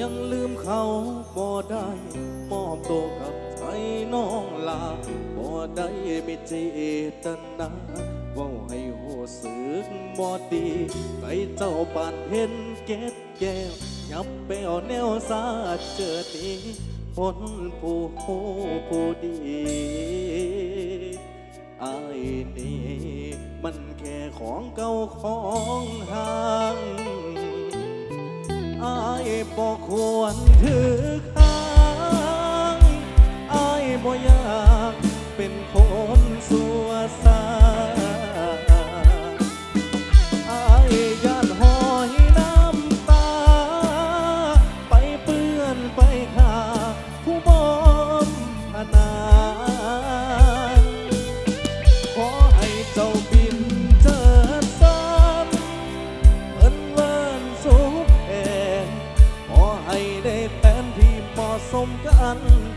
ยังลืมเขาบ่ได้มอบตัวกับใจน้องลาบ่ได้มีเจตนาเว่าให้หัวสึกบ่ดีใจเจ้าปานเห็นเก็ดแก้วยับไปเอาแนวสาดเจอนี้คนผู้หูผู้ดีไอายนี่มันแค่ของเก่าของห่าง บ่ควรถือข้างอายบ่อยากเป็นคน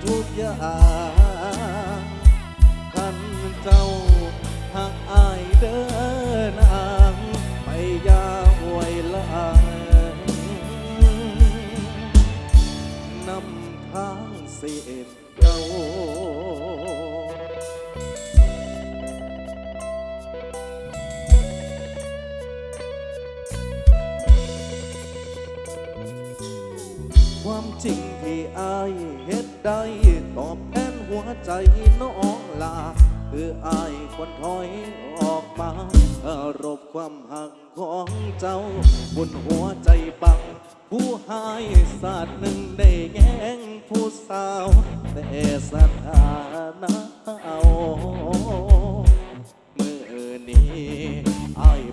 ทุกอย่างคันเจ้าหากอายเดินทางไปยาอวยลังนำทางเสียเก่าความจริง อายเฮ็ดได้ตอบแทนหัวใจน้องลา คืออายคนถอยออกมาอ่อรบความหักของเจ้า บนหัวใจบัง ผู้หายศาสาดหนึ่งได้แง่งผู้สาว แต่สถานะเอา มือนี้อาย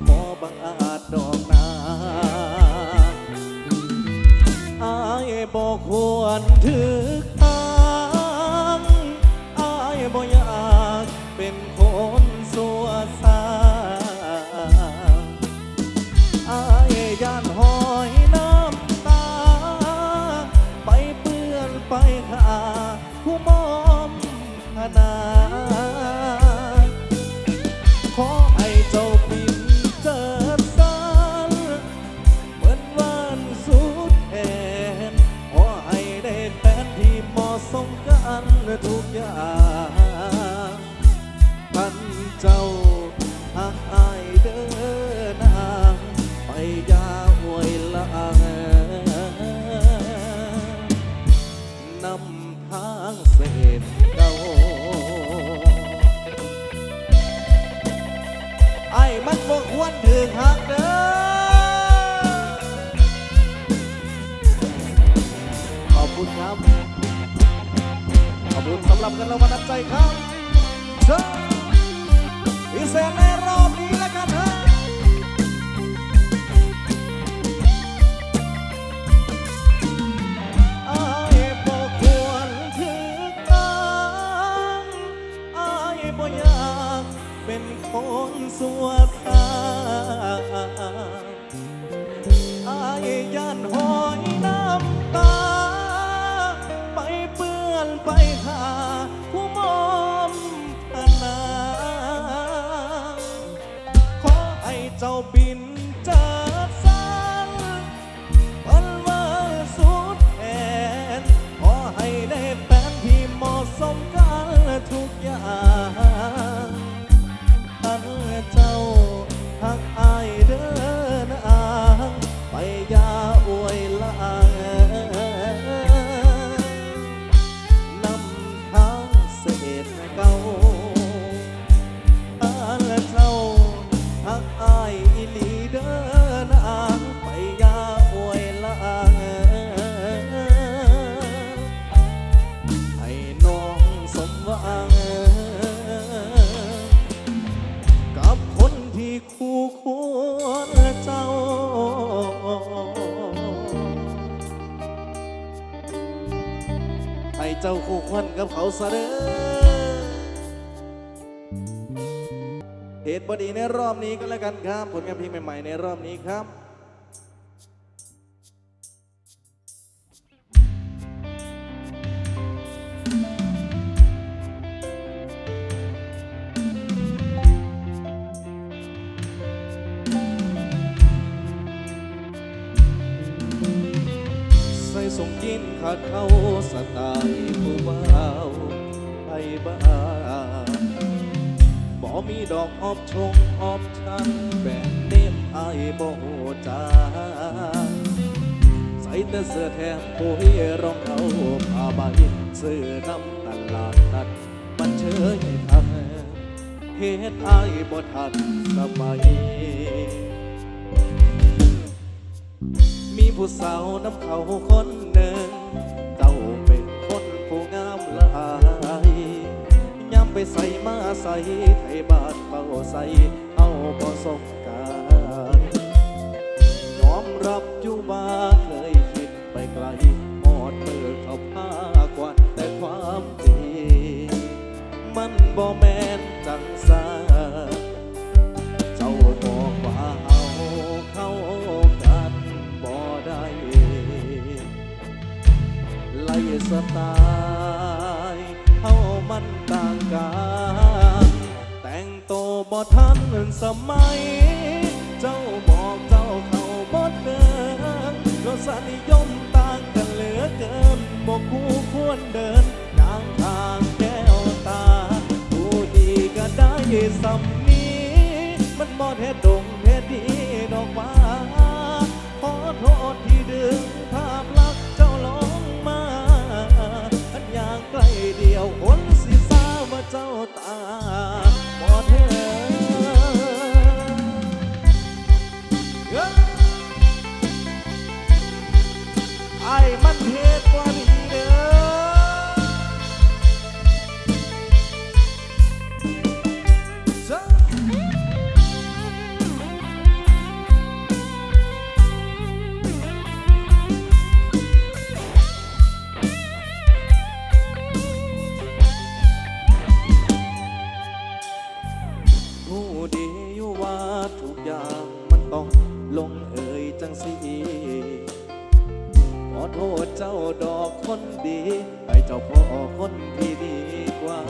ควรถือ ทุกอย่างท่านเจ้าหากอายเดินทางไปยาอวยลางนำทางเสษเก่าไอ้มันบ่ควรถึงหักเด้อขอบคุณครับ บคุณสำหรับกันรางวัลน้ำใจครับเชิญพิเศษในรอบนี้แล้วกันฮะอายบ่ควรถึงตังอายบ่อยากเป็นคนสัวซา คู่ควันกับเขาซะเด้อเหตุบดีในรอบนี้ก็แล้วกันครับ ผลงานเพลงใหม่ ๆ ในรอบนี้ครับ ส่งยินขาดเข้าสไตล์ผู้เบาไปบ้าบ่มีดอกออบชงออบชันแบบเนมอายบ่จาใส่แต่เสื้อแถมปุยรองเท้าผ้าใบซื้อน้ำตลาดนัด มันเชยทันเฮ็ดอายบ่ทันสมัย ผู้สาวน้ำเขาคนหนึ่ง เจ้าเป็นคนผู้งามหลายย้ำไปใส่มาใส่ไทยบาทเป่าใส่เอาพอสมการยอมรับอยู่ว่าเคย สไตล์เฮามันต่างกัน แต่งโตบ่ทันสมัย เจ้าบอกเจ้าเข้าบ่เดินรสนิยมต่างกันเหลือเกินบ่คู่ควรเดินทางทางแก้วตา ผู้ดีก็ได้สำนี้ มันบ่เทดดงเทดีดอกว่าขอโทษที่ดึง ร ต้องลงเอ่ยจังสีขอโทษเจ้าดอกคนดี ให้เจ้าพ่อคนที่ดีกว่า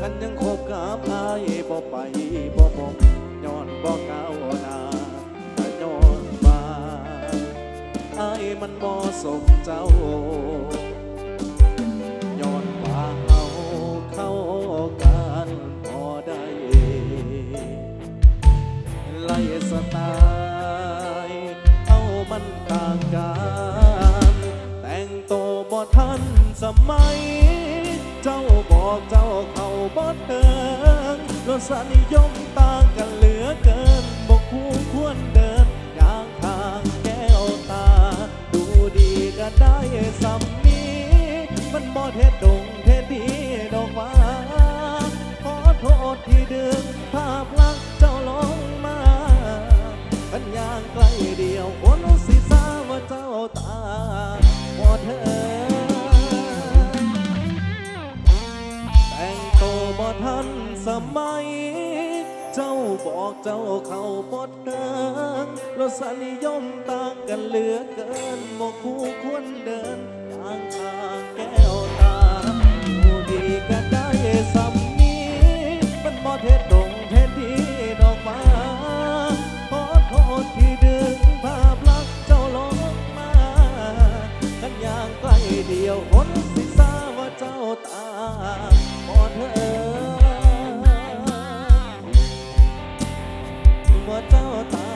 คันยังคบกับอายบ่ไปบ่พบย้อนบ่ก้าวหน้าแต่ย้อนมาอายมันบ่สมเจ้า ไตล์เฮามันต่างกัน แต่งโตบ่ทันสมัย เจ้าบอกเจ้าเขาบ่เถิงรสนิยมต่างกันเหลือเกินบ่คู่ควรเดินอย่างทางแก้วตา ดูดีก็ได้สำนีมันบ่เทดง พอเธอแต่งโตวบ่ทันสมัย เจ้าบอกเจ้าเข้าบดเดินรสนิยมต่างกันเหลือเกินบ่คู่ควรเดินทางทาง ว่าเจ้าตา